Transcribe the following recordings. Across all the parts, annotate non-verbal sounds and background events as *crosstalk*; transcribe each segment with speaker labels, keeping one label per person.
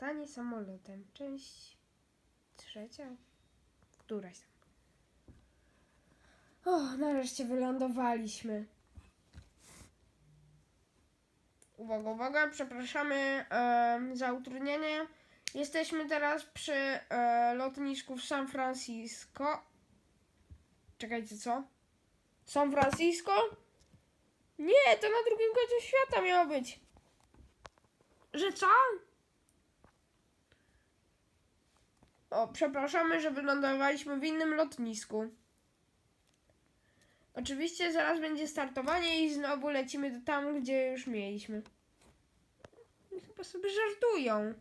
Speaker 1: Latanie samolotem. Część trzecia? Któraś tam. O, nareszcie wylądowaliśmy. Uwaga, uwaga, przepraszamy em, za utrudnienie. Jesteśmy teraz przy e, lotnisku w San Francisco. Czekajcie, co? San Francisco? Nie, to na drugim końcu świata miało być. Że co? O, przepraszamy, że wylądowaliśmy w innym lotnisku. Oczywiście zaraz będzie startowanie i znowu lecimy do tam, gdzie już mieliśmy. Chyba sobie żartują.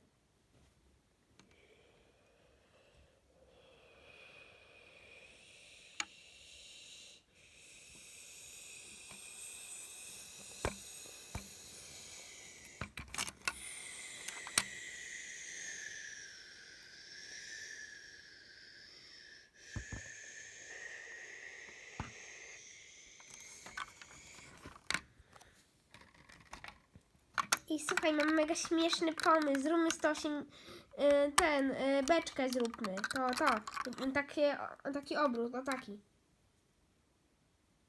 Speaker 1: I słuchaj, mam mega śmieszny pomysł. Zróbmy 108, y, ten, y, beczkę zróbmy. To, to, takie, taki obrót, o taki.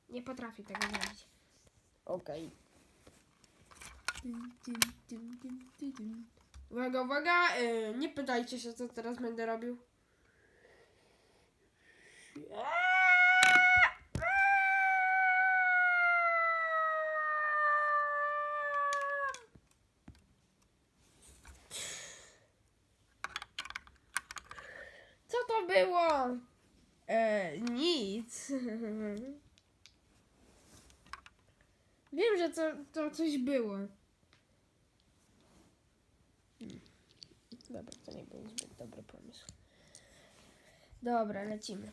Speaker 1: Nie potrafię tego zrobić. Okej. Uwaga, uwaga, y, nie pytajcie się, co teraz będę robił. Co to było? E, nic. *laughs* Wiem, że to, to coś było. Dobra, to nie był zbyt dobry pomysł. Dobra, lecimy.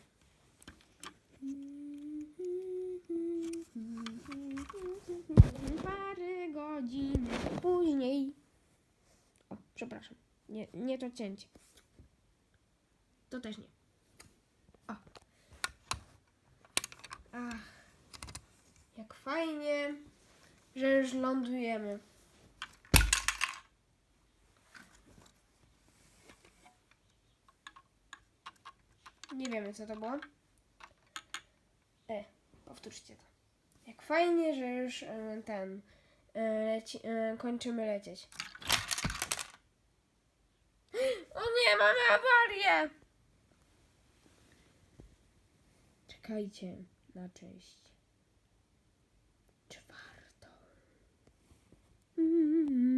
Speaker 1: Parę godzin później. O, przepraszam. Nie, nie to cięcie. To też nie. O. Ach. Jak fajnie, że już lądujemy. Nie wiemy, co to było. E, powtórzcie to. Jak fajnie, że już e, ten e, leci, e, kończymy lecieć. *gasps* O nie, mamy awarię! Czekajcie na część czwartą. Mm.